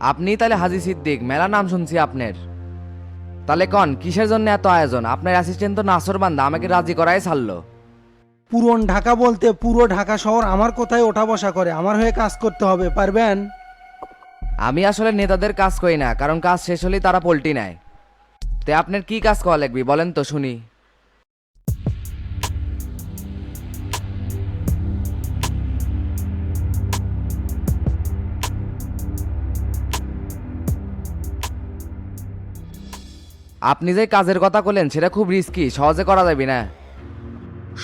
আপনি তাহলে হাজি সিদ্দিক মেলা নাম শুনছি আপনার। তাহলে কন কিসের জন্য এত আয়োজন? আপনার অ্যাসিস্ট্যান্ট তো নাসর বান্দা আমাকে রাজি করাই ছাড়লো। পুরন ঢাকা বলতে পুরো ঢাকা শহর আমার কোথায় ওঠা বসা করে আমার হয়ে কাজ করতে হবে পারবেন? আমি আসলে নেতাদের কাজ করি না কারণ কাজ শেষ হলেই তারা পল্টি নেয়। তে আপনার কি কাজ করা লাগবে বলেন তো শুনি। আপনি যে কাজের কথা বললেন সেটা খুব রিস্কি সহজে করা যাবে না।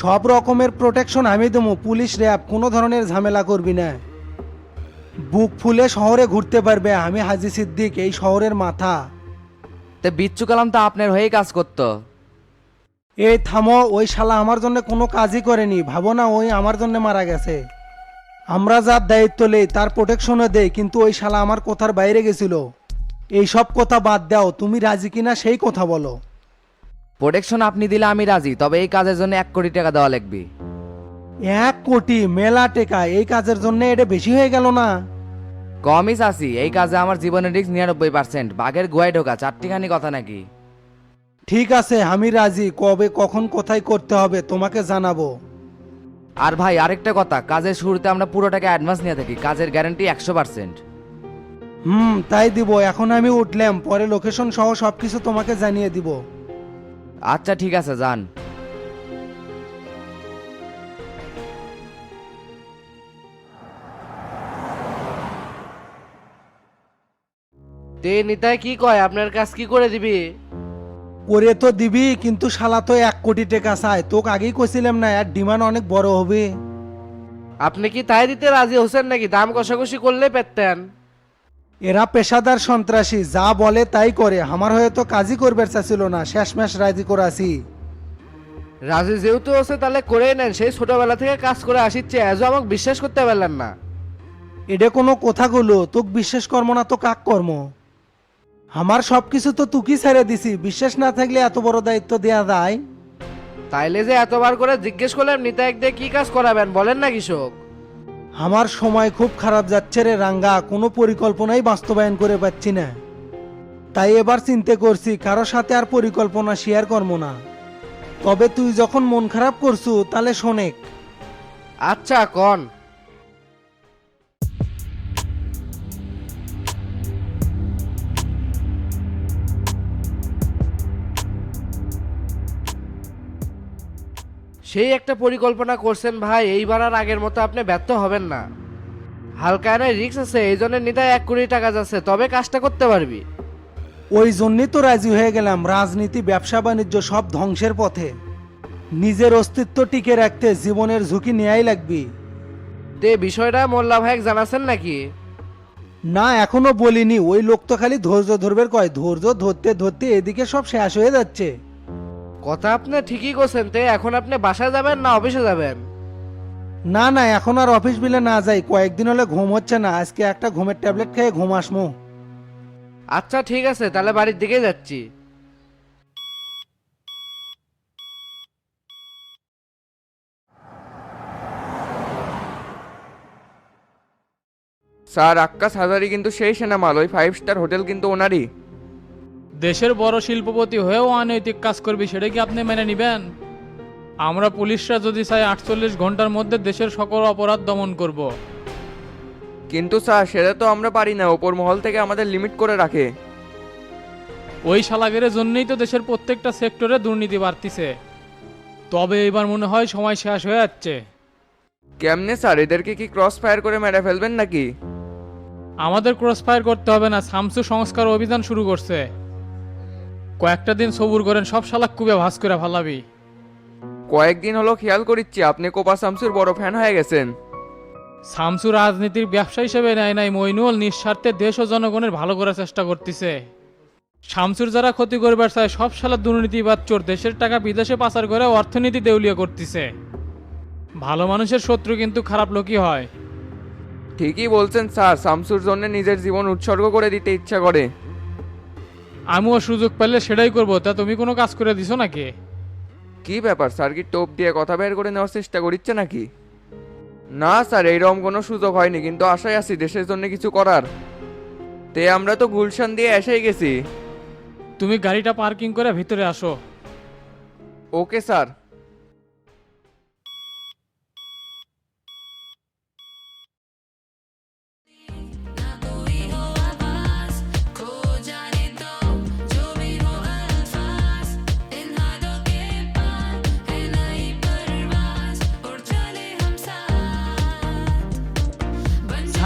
সব রকমের প্রোটেকশন আমি দেবো পুলিশ র্যাব কোনো ধরনের ঝামেলা করবি না। বুক ফুলে শহরে ঘুরতে পারবে আমি হাজি সিদ্দিক এই শহরের মাথা। তে বিচ্ছু কালাম তো আপনার হয়েই কাজ করতো। এই থামো ওই শালা আমার জন্য কোনো কাজই করেনি ভাবো না ওই আমার জন্য মারা গেছে। আমরা যার দায়িত্ব নেই তার প্রোটেকশনও দেই কিন্তু ওই শালা আমার কথার বাইরে গেছিল। এই সব কথা বাদ দাও তুমি রাজি কিনা সেই কথা বলো। প্রোটেকশন আপনি দিলে আমি রাজি তবে এই কাজের জন্য এক কোটি টাকা দেওয়া লাগবে। এক কোটি? মেলা টেকা এই কাজের জন্য এটা বেশি হয়ে গেল না? কমই চাষি এই কাজে আমার জীবনের রিস্ক নিরানব্বই পার্সেন্ট বাঘের গোয়ায় ঢোকা চারটিখানি কথা নাকি? ঠিক আছে আমি রাজি কবে কখন কোথায় করতে হবে তোমাকে জানাব। আর ভাই আরেকটা কথা কাজের শুরুতে আমরা পুরো টাকা অ্যাডভান্স নিয়ে থাকি কাজের গ্যারান্টি একশো পার্সেন্ট হুম তাই দিব এখন আমি উঠলাম পরে লোকেশন সহ সবকিছু তোমাকে জানিয়ে দিব। আচ্ছা ঠিক আছে যান। তে নিতাই কি কয়? আপনার কাজ কি করে দিবি? করে তো দিবি কিন্তু শালা তো এক কোটি টাকা চায়। তোকে আগেই কইছিলাম না এর ডিমান্ড অনেক বড় হবে। আপনি কি তাই দিতে রাজি হোসেন নাকি? দাম কষাকষি করলে পেতেন। এরা পেশাদার সন্ত্রাসী যা বলে তাই করে। আমার হয়ে তো কাজই করবে চাচ্ছিল না শেষমেশ রাজি করাছি রাজি যেহেতু আছে তাহলে করে নেন। সেই ছোটবেলা থেকে কাজ করে আসিচ্ছে আজও আমাকে বিশ্বাস করতে পারলেন না। এটা কোনো কথাগুলো তোকে বিশ্বাস কর্ম না তো কাক কর্ম? আমার সব কিছু তো তুকি ছেড়ে দিছি বিশ্বাস না থাকলে এত বড় দায়িত্ব দেয়া যায়? তাইলে যে এতবার করে জিজ্ঞেস করলাম নিতাই দিয়ে কি কাজ করাবেন বলেন না কৃষক। আমার সময় খুব খারাপ যাচ্ছে রে রাঙ্গা, কোনো পরিকল্পনাই বাস্তবায়ন করে পাচ্ছি না। তাই এবার চিন্তা করছি, কারও সাথে আর পরিকল্পনা শেয়ার করব না। তবে তুই যখন মন খারাপ করছু, তাহলে শোনেক। আচ্ছা কন। সেই একটা পরিকল্পনা করছেন ভাই এইবার আর আগের মতো আপনি ব্যর্থ হবেন না। হালকা এনে রিক্স আছে এই জন্য নিতাই এক কোটি টাকা যাচ্ছে তবে কাজটা করতে পারবি। ওই জন্যই তো রাজি হয়ে গেলাম রাজনীতি ব্যবসা বাণিজ্য সব ধ্বংসের পথে। নিজের অস্তিত্ব টিকে রাখতে জীবনের ঝুঁকি নেয়াই লাগবি। তে বিষয়টা মোল্লা ভাইক জানাছেন নাকি? না এখনও বলিনি ওই লোক তো খালি ধৈর্য ধরবে কয় ধৈর্য ধরতে ধরতে এদিকে সব শেষ হয়ে যাচ্ছে। কথা আপনি ঠিকই করছেন তে এখন আপনি বাসায় যাবেন না অফিসে যাবেন? না না এখন আর অফিস বিলে না যাই। কয়েকদিন হলে ঘুম হচ্ছে না। আজকে একটা ঘুমের ট্যাবলেট খেয়ে ঘুম আসমু। আচ্ছা ঠিক আছে তাহলে বাড়ির দিকে যাচ্ছি। স্যার আক্কাস হাজারি কিন্তু সেই সেনা মাল ওই ফাইভ স্টার হোটেল কিন্তু ওনারই। দেশের বড় শিল্পপতি হয়েও অনৈতিক কাজ করবি সেটা কি আপনি মেনে নেবেন? আমরা পুলিশরা যদি চাই আটচল্লিশ ঘণ্টার মধ্যে দেশের সকল অপরাধ দমন করব। কিন্তু স্যার সেটা তো আমরা পারি না। ওপর মহল থেকে আমাদের লিমিট করে রাখে। ওই শালাগের জন্যই তো দেশের প্রত্যেকটা সেক্টরে দুর্নীতি বাড়তিছে। তবে এবার মনে হয় সময় শেষ হয়ে যাচ্ছে। কেমনে স্যার এদেরকে কি ক্রস ফায়ার করে মেরে ফেলবেন নাকি? আমাদের ক্রস ফায়ার করতে হবে না। সামসু সংস্কার অভিযান শুরু করছে। কয়েকটা দিন সবুর করেন সব শালাক কুবে ভাস করে ফালাবি। কয়েকদিন হলো খেয়াল করিচ্ছি আপনি কোপা শামসুর বড় ফ্যান হয়ে গেছেন। সামসু রাজনীতির ব্যবসা হিসেবে নেয় নাই মইনুল নিঃস্বার্থে দেশ ও জনগণের ভালো করার চেষ্টা করতেছে। শামসুর যারা ক্ষতি করবার চায় সব সালা দুর্নীতিবাদ চোর দেশের টাকা বিদেশে পাচার করে অর্থনীতি দেউলিয়া করতেছে। ভালো মানুষের শত্রু কিন্তু খারাপ লোকই হয়। ঠিকই বলছেন স্যার শামসুর জন্য নিজের জীবন উৎসর্গ করে দিতে ইচ্ছা করে। আমিও সুযোগ পেলে সেটাই করব। তা তুমি কোনো কাজ করে দিছো নাকি? কি ব্যাপার স্যার কি টোপ দিয়ে কথা বের করে নেওয়ার চেষ্টা করিচ্ছে নাকি? না স্যার এইরকম কোনো সুযোগ হয়নি কিন্তু আশায় আছি দেশের জন্য কিছু করার। তে আমরা তো গুলশান দিয়ে এসেই গেছি। তুমি গাড়িটা পার্কিং করে ভিতরে আসো। Okay sir.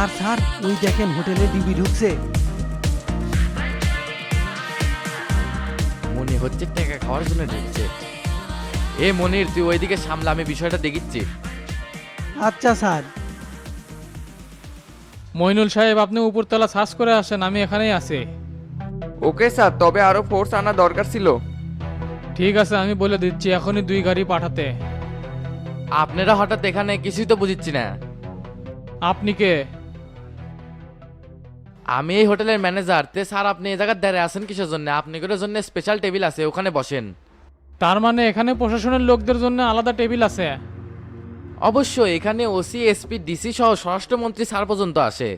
স্যার স্যার ওই দেখেন হোটেলে ডিবি ঢুকছে। মনে হচ্ছে টাকা খাওয়ার জন্য ঢুকছে। এ মনির তুই ওইদিকে সামলা আমি বিষয়টা দেখিচ্ছি। আচ্ছা স্যার। মইনুল সাহেব আপনি উপরতলা সার্চ করে আসেন আমি এখানেই আছি। ওকে স্যার তবে আরও ফোর্স আনা দরকার ছিল। ঠিক আছে আমি বলে দিচ্ছি এখনই দুই গাড়ি পাঠাতে। আপনারা হঠাৎ এখানে কিছুই তো বুঝিচ্ছি না। আপনি কে? আমি এই হোটেলের ম্যানেজার। তে স্যার আপনি এই জায়গার দাঁড়িয়ে আছেন কিসের জন্য? আপনি করে জন্য স্পেশাল টেবিল আছে ওখানে বসেন। তার মানে এখানে প্রশাসনের লোকদের জন্য আলাদা টেবিল আছে? অবশ্যই এখানে ওসি এসপি ডিসি সহ স্বরাষ্ট্রমন্ত্রী স্যার পর্যন্ত আসে।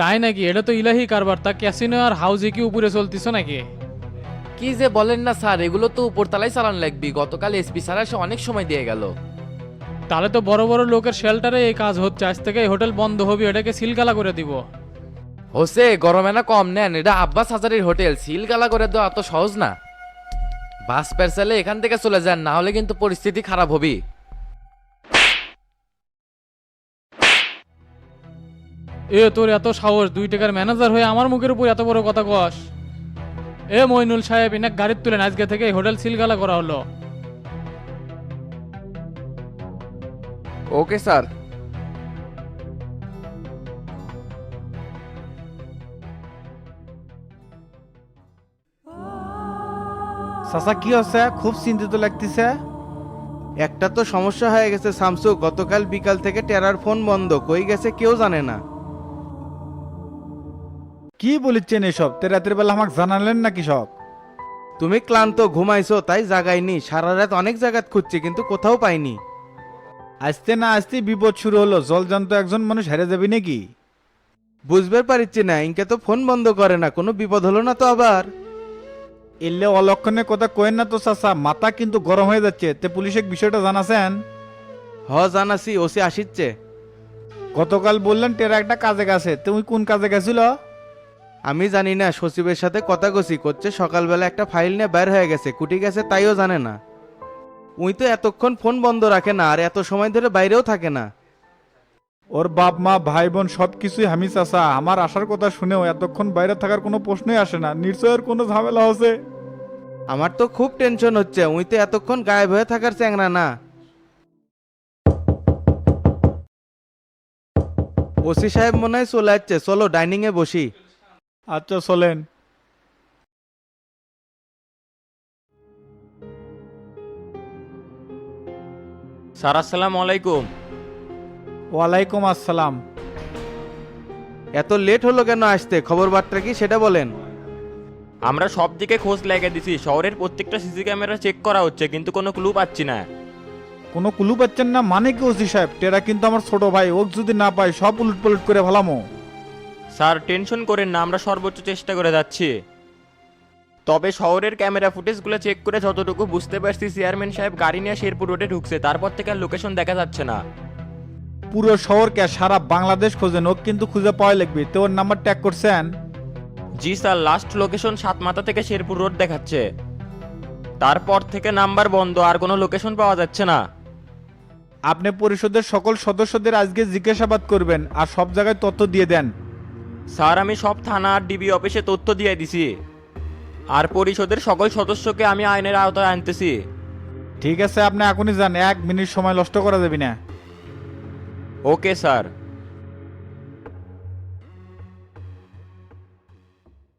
তাই নাকি? এটা তো ইলাহি কারবার তা ক্যাসিনো আর হাউজে কি উপরে চলতিছ নাকি? কি যে বলেন না স্যার এগুলো তো উপরতলায় চালান লাগবি। গতকাল এসপি স্যার এসে অনেক সময় দিয়ে গেল। তাহলে তো বড় বড় লোকের শেল্টারে এই কাজ হচ্ছে। আজ থেকে এই হোটেল বন্ধ হবে এটাকে সিলগালা করে দিব। হোসে গরমে না কম নেন এটা আব্বাস হাজারির হোটেল। সিল গালা করে দেওয়া এত সহজ না। বাস প্যারসেলে এখান থেকে চলে যান না হলে কিন্তু পরিস্থিতি খারাপ হবে এ তোর এত সাহস দুই টাকার ম্যানেজার হয়ে আমার মুখের উপর এত বড় কথা কস। এ মইনুল সাহেব এনাক গাড়ির তুলেন আজকে থেকে এই হোটেল সিলগালা করা হলো। Okay sir. চাচা কি হচ্ছে? খুব চিন্তিত লাগতেছে। একটা তো সমস্যা হয়ে গেছে শামসু। গতকাল বিকাল থেকে টেরার ফোন বন্ধ। কই গেছে কেউ জানে না। কি বলিচ্ছেন এসব? তে রাতের বেলা আমাকে জানালেন না কৃষক তুমি ক্লান্ত ঘুমাইছো তাই জাগাইনি। সারা রাত অনেক জায়গাত খুঁজছি কিন্তু কোথাও পাইনি। আসতে না আসতে বিপদ শুরু হলো। জলজান্ত একজন মানুষ হেরে যাবে নাকি? বুঝবে পারিচ্ছি না ইনকে তো ফোন বন্ধ করে না কোনো বিপদ হলো না তো আবার? এলে অলক্ষণে কথা কয়েন না তো চাচা মাথা কিন্তু গরম হয়ে যাচ্ছে তে পুলিশে বিষয়টা জানাছেন? হ জানাসি ওসি আসিচ্ছে। গতকাল বললেন টেরা একটা কাজে গেছে তুমি কোন কাজে গেছিল? আমি জানি না সচিবের সাথে কথা কষি করছে সকালবেলা একটা ফাইল নিয়ে বের হয়ে গেছে কুটি গেছে তাইও জানে না। উই তো এতক্ষণ ফোন বন্ধ রাখে না আর এত সময় ধরে বাইরেও থাকে না। ওর বাপ মা ভাই বোন সব কিছুই আমি চাচা। আমার আসার কথা শুনেও এতক্ষণ বাইরে থাকার কোনো প্রশ্নই আসে না। নিশ্চয়ের কোনো ঝামেলা হচ্ছে? আমার তো খুব টেনশন হচ্ছে। উই তো এতক্ষণ গায়েব হয়ে থাকার চ্যাংরা না। ওসি সাহেব মনে হয় চলে যাচ্ছে চলো ডাইনিং এ বসি। আচ্ছা চলেন। স্যার আসসালাম আলাইকুম। ওয়ালাইকুম আসসালাম। এত লেট হলো কেন আসতে? খবর বার্তা কি সেটা বলেন। আমরা সব দিকে খোঁজ লেগে দিছি। শহরের প্রত্যেকটা সিসি ক্যামেরা চেক করা হচ্ছে কিন্তু কোনো ক্লু পাচ্ছি না। কোনো কুলু পাচ্ছেন না মানে কি ওসি সাহেব? টেরা কিন্তু আমার ছোট ভাই ওক যদি না পায় সব উলট পলট করে ভালামো স্যার টেনশন করেন না আমরা সর্বোচ্চ চেষ্টা করে যাচ্ছি। তবে শহরের ক্যামেরা ফুটেজগুলো চেক করে যতটুকু বুঝতে পারছি চেয়ারম্যান সাহেব গাড়ি নিয়ে শেরপুর রোডে ঢুকছে তারপর থেকে আর লোকেশন দেখা যাচ্ছে না। পুরো শহরকে সারা বাংলাদেশ খোঁজেন ওক কিন্তু খুঁজে পাওয়া লাগবে। তো ওর নাম্বার ট্যাগ করছেন? জি স্যার লাস্ট লোকেশন সাত মাথা থেকে শেরপুর রোড দেখাচ্ছে। তারপর থেকে নাম্বার বন্ধ আর কোনো লোকেশন পাওয়া যাচ্ছে না। আপনি পরিষদের সকল সদস্যদের আজকে জিজ্ঞাসাবাদ করবেন আর সব জায়গায় তথ্য দিয়ে দেন। স্যার আমি সব থানা আর ডিবি অফিসে তথ্য দিয়ে দিছি। আর পরিষদের সকল সদস্যকে আমি আইনের আওতায় আনতেছি। ঠিক আছে আপনি এখনই যান। এক মিনিট সময় নষ্ট করা যাবে না। Okay sir.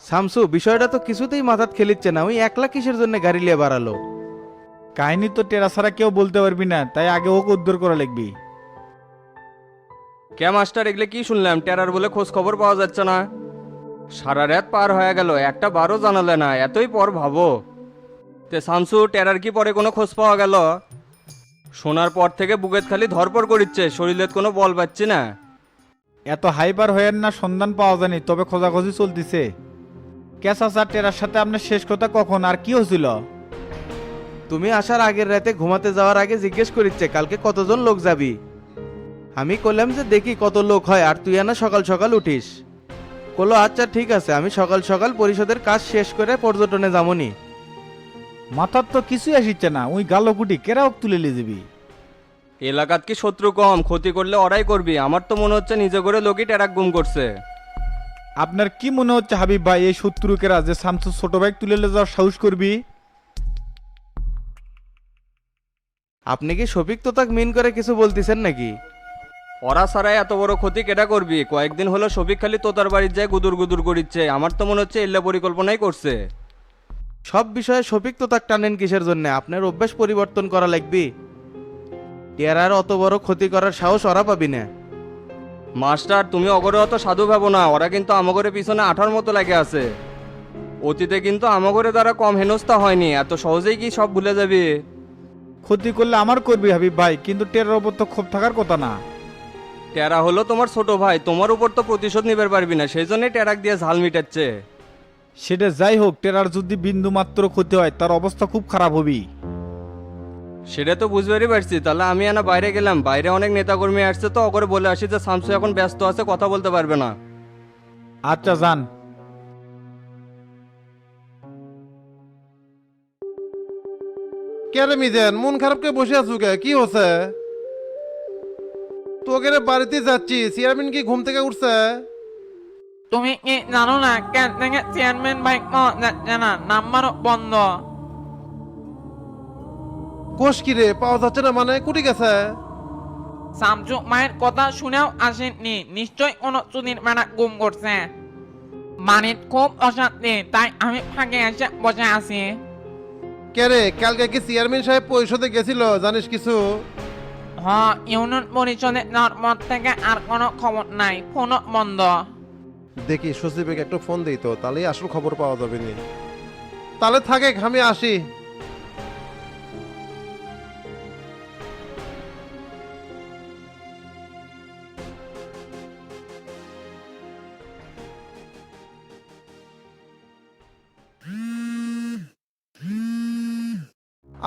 শামসু বিষয়টা তো কিছুতেই মাথাত খেলিচ্ছে না। ওই একলা কিসের জন্য গাড়ি নিয়ে বাড়ালো? কাহিনী তো টেরা ছাড়া কেউ বলতে পারবি না তাই আগে ওকে উদ্ধার করা লাগবি। কে মাস্টার? এগুলো কি শুনলাম? টেরার বলে খোঁজ খবর পাওয়া যাচ্ছে না। সারা রাত পার হয়ে গেল একটা বারও জানালে না এতই পর ভাবো। তে শামসু টেরার কি পরে কোনো খোঁজ পাওয়া গেল? শোনার পর থেকে বুকেত খালি ধরপড় করিচ্ছে শরীরে কোনো বল পাচ্ছি না। এত হাইপার হয়েন না সন্ধান পাওয়া যায়নি তবে খোঁজাখুঁজি চলতিছে। ক্যাসাসার টেরার সাথে আপনার শেষ কথা কখন আর কি হয়েছিল? তুমি আসার আগের রাতে ঘুমাতে যাওয়ার আগে জিজ্ঞেস করিচ্ছে কালকে কতজন লোক যাবি? আমি কইলাম যে দেখি কত লোক হয় আর তুই না সকাল সকাল উঠিস। কলো আচ্ছা ঠিক আছে আমি সকাল সকাল পরিষদের কাজ শেষ করে পর্যটনে যামনি। মাথার তো কিছুই আসিচ্ছে না ওই গালকুটি কেরাও তুলে নিয়ে যাবি? এলাকাত কি শত্রু কম ক্ষতি করলে ওরাই করবি আমার তো মনে হচ্ছে নিজে করে লোকই টেরাক গুম করছে। আপনার কি মনে হচ্ছে হাবিব ভাই এই শত্রুকেরা যে শামসু ছোট ভাই তুলে নিয়ে যাওয়ার সাহস করবি? আপনি কি শফিক তো তাক মিন করে কিছু বলতেছেন নাকি? ওরা ছাড়াই এত বড় ক্ষতি কেটা করবি? কয়েকদিন হলো শফিক খালি তোতার বাড়ির যায় গুদুর গুদুর করিচ্ছে। আমার তো মনে হচ্ছে এল্লা পরিকল্পনাই করছে। সব বিষয়ে সফিক তো তাক টানেন কিসের জন্য? আপনার অভ্যাস পরিবর্তন করা লাগবে। টেরার অত বড় ক্ষতি করার সাহস ওরা পাবি না। মাস্টার তুমি অগরে অত সাধু ভাবো না। ওরা কিন্তু আমাগরে পিছনে আঠার মতো লাগে আছে। অতীতে কিন্তু আমাগরে দ্বারা কম হেনস্থা হয়নি। এত সহজেই কি সব ভুলে যাবি? ক্ষতি করলে আমার করবি হাবিব ভাই কিন্তু টেরার ওপর তো ক্ষোভ থাকার কথা না। টেরা হলো তোমার ছোট ভাই। তোমার উপর তো প্রতিশোধ নিবার পারবি না সেই জন্যই টেরাক দিয়ে ঝাল মিটাচ্ছে। সেটা যাই হোক টেরার যদি বিন্দু মাত্র ক্ষতি হয় তার অবস্থা খুব খারাপ হবি। সেটা তো বুঝবারই পারছি তাহলে আমি এনা বাইরে গেলাম। বাইরে অনেক নেতাকর্মী আসছে তো অগরে বলে আসি যে শামসু এখন ব্যস্ত আছে কথা বলতে পারবে না। আচ্ছা যান। কে রে মিজেন মন খারাপকে বসে আছো কে? কি হচ্ছে? তোকে রে বাড়িতে যাচ্ছি। চেয়ারম্যান কি ঘুম থেকে উঠছে? তুমি কি জানো না কেন থেকে চেয়ারম্যান বাইক পাওয়া যাচ্ছে না নাম্বারও বন্ধ। কোষ কি রে পাওয়া যাচ্ছে না মানে কুটি গেছে। সামজু মায়ের কথা শুনেও আসেননি নিশ্চয় কোনো চুদির মেলা গুম করছে। বাড়ির খুব অশান্তি তাই আমি ফাঁকে এসে বসে আছি। কে রে কালকে কি চেয়ারম্যান সাহেব পরিষদে গেছিল জানিস কিছু? হ ইউনিয়ন পরিষদে যাওয়ার পর থেকে আর কোনো খবর নাই। ফোনও বন্ধ। দেখি সচিবকে একটু ফোন দিই তো, তাহলেই আসল খবর পাওয়া যাবে নি। তাহলে থাকে, আমি আসি।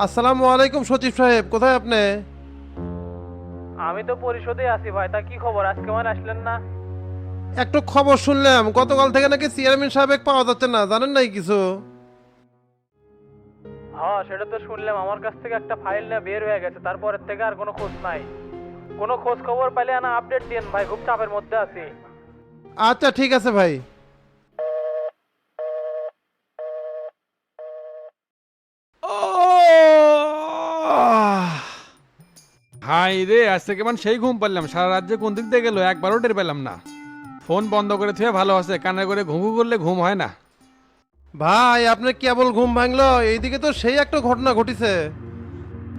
আসসালামু আলাইকুম সচিব সাহেব, কোথায় আপনি? আমি তো পরিষদে আছি ভাই তা কি খবর? আজকে আমার আসলেন না। একটু খবর শুনলাম গতকাল থেকে নাকি চেয়ারম্যান সাহেব পাওয়া যাচ্ছে না জানেন নাই কিছু? হ্যাঁ সেটা তো শুনলাম আমার কাছ থেকে একটা ফাইল না বের হয়ে গেছে তারপরের থেকে আর কোনো খোঁজ নাই। কোনো খোঁজ খবর পাইলে না আপডেট দিন ভাই খুব চাপের মধ্যে আছি। আচ্ছা ঠিক আছে ভাই। হাই রে আজ থেকে মানে সেই ঘুম পারলাম সারা রাজ্যে কোন দিক দিয়ে গেল একবারও টের পেলাম না। ফোন বন্ধ করে থুয়ে ভালো আছে কানে করে ঘুমু করলে ঘুম হয় না। ভাই আপনি কেবল ঘুম ভাঙলো এইদিকে তো সেই একটা ঘটনা ঘটিছে।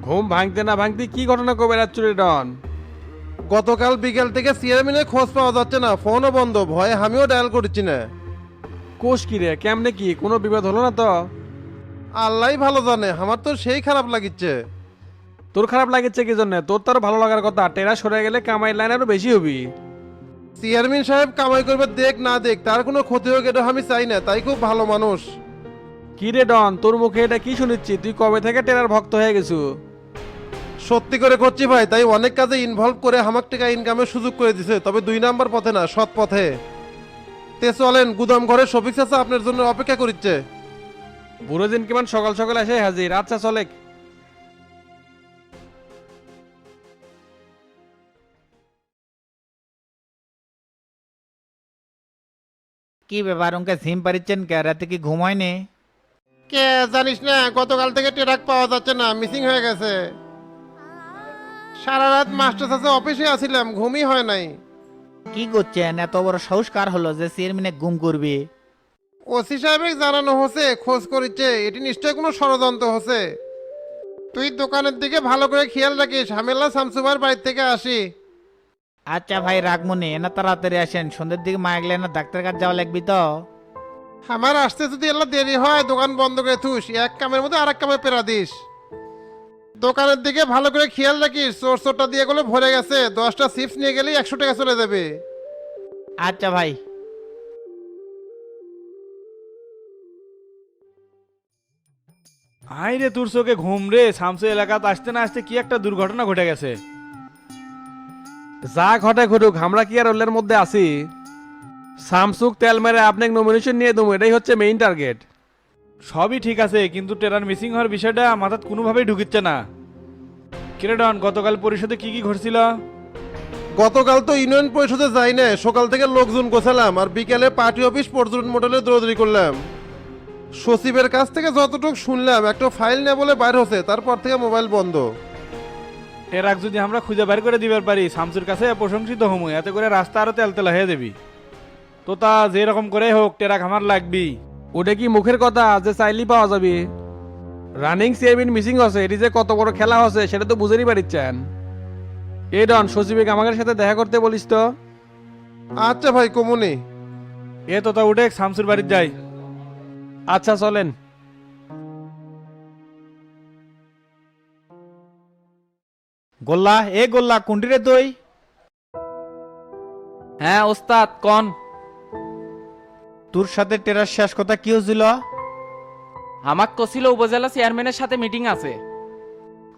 ঘুম ভাঙতে না ভাঙতে কি ঘটনা কবে রাত্রে ডন? গতকাল বিকেল থেকে চেয়ারম্যানের খোঁজ পাওয়া যাচ্ছে না ফোনও বন্ধ ভয়ে আমিও ডায়াল করছি না। কোষ কি রে কেমনে কি কোনো বিপদ হলো না তো? আল্লাহ ভালো জানে আমার তো সেই খারাপ লাগিচ্ছে। তোর খারাপ লাগেছে কি জন্য? তোর তো আরও ভালো লাগার কথা। টেরা সরে গেলে কামাই লাইন আরও বেশি হবি। চেয়ারম্যান সাহেব কামাই করবে দেখ না দেখ তার কোনো ক্ষতি হোক এটা আমি চাই না তাই খুব ভালো মানুষ। কি রে ডন তোর মুখে এটা কি শুনিচ্ছি? তুই কবে থেকে টেরার ভক্ত হয়ে গেছু? সত্যি করে করছি ভাই তাই অনেক কাজে ইনভলভ করে হামাক টাকা ইনকামের সুযোগ করে দিছে তবে দুই নাম্বার পথে না সৎ পথে। তে চলেন গুদাম ঘরে শফিক চাচা আপনার জন্য অপেক্ষা করিচ্ছে। বুড়ো দিন কেমন সকাল সকাল এসে হাজির। আচ্ছা চলে। কি ব্যাপার ওকে সিম পারিচ্ছেন কে? রাতে কি ঘুম হয়নি? কে জানিস না গতকাল থেকে ট্রাক পাওয়া যাচ্ছে না মিসিং হয়ে গেছে। সারা রাত মাস্টার চাচা অফিসে আছিলাম ঘুমই হয় নাই। কি করছেন? এত বড় সাহস কার হলো যে চেয়ারম্যানে গুম করবি। ওসি সাহেবের জানানো হচ্ছে খোঁজ করিচ্ছে এটি নিশ্চয় কোনো ষড়যন্ত্র হচ্ছে। তুই দোকানের দিকে ভালো করে খেয়াল রাখিস হামেলা শামসুবার বাড়ি থেকে আসি। আচ্ছা ভাই রাগমনি এনা তাড়াতাড়ি আসেন। সন্ধ্যের দিকে মা মাইগলে না ডাক্তার কাছে যাওয়া লাগবি তো। আমার আসতে যদি এলা দেরি হয় দোকান বন্ধ করে থুস। এক কামের মধ্যে আর এক কামে পেরা দিস। দোকানের দিকে ভালো করে খেয়াল রাখিস চোর চোরটা দিয়ে গেলে ভরে গেছে। দশটা চিপস নিয়ে গেলেই একশো টাকা চলে যাবে। আচ্ছা ভাই। হাই রে তোর চোখে ঘুম রে শামসু এলাকাতে আসতে না আসতে কি একটা দুর্ঘটনা ঘটে গেছে। যা ঘটে ঘটুক আমরা কি আর ওলের মধ্যে আছি? স্যামসুং তেল মেরে আপনাকে নমিনেশন নিয়ে দেবো এটাই হচ্ছে মেইন টার্গেট সবই ঠিক আছে কিন্তু টেরার মিসিং হওয়ার বিষয়টা মাথাত কোনোভাবেই ঢুকিচ্ছে না। কিরেডন গতকাল পরিষদে কি কি ঘটছিল? গতকাল তো ইউনিয়ন পরিষদে যাই না সকাল থেকে লোকজন গোছালাম আর বিকেলে পার্টি অফিস পর্যটন মডেলে দৌড়দৌড়ি করলাম। সচিবের কাছ থেকে যতটুকু শুনলাম একটা ফাইল নেই বলে বাইর হচ্ছে তারপর থেকে মোবাইল বন্ধ। টেরাক যদি আমরা খুঁজে বের করে দিবার পারি শামসুর কাছে প্রশংসিত হমু এতে করে রাস্তা আরও তেলতেলা হয়ে যাবি। তো তা যে রকম করে হোক টেরাক আমার লাগবি। ওটা কি মুখের কথা যে চাইলেই পাওয়া যাবে? রানিং চেয়ারম্যান মিসিং হচ্ছে এটি যে কত বড় খেলা হচ্ছে সেটা তো বুঝেরই পারিচ্ছেন। এ ডন সচিবিক আমাদের সাথে দেখা করতে বলিস তো? আচ্ছা ভাই কমুনি। এ তো তা উঠে শামসুর বাড়ির যাই। আচ্ছা চলেন। গোল্লা এ গোল্লা কোনটি রে তুই হ্যাঁ ওস্তাদ কন। তোর সাথে টেরার শেষ কথা কি হয়েছিল? আমাক কছিল উপজেলা চেয়ারম্যানের সাথে মিটিং আছে।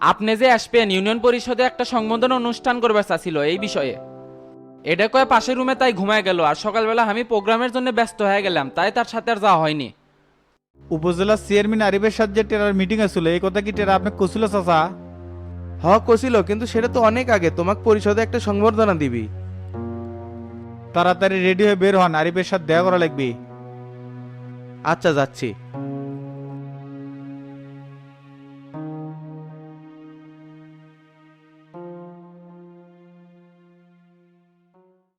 আপনি যে আসবেন ইউনিয়ন পরিষদে একটা সংবোধন অনুষ্ঠান করবে চাচ্ছিল এই বিষয়ে। এটা কয়ে পাশের রুমে তাই ঘুমায় গেল আর সকালবেলা আমি প্রোগ্রামের জন্য ব্যস্ত হয়ে গেলাম তাই তার সাথে আর যাওয়া হয়নি। উপজেলা চেয়ারম্যান আরিফের সাথে যে টেরার মিটিং আছিল এই কথা কি টেরা আপনি কছিল চাচা? হ কছিল কিন্তু সেটা তো অনেক আগে। তোমাকে পরিষদে একটা সংবর্ধনা দিবি। তাড়াতাড়ি রেডি হয়ে বের হন আরিফের সাথে দেখা করা লাগবে। আচ্ছা যাচ্ছি।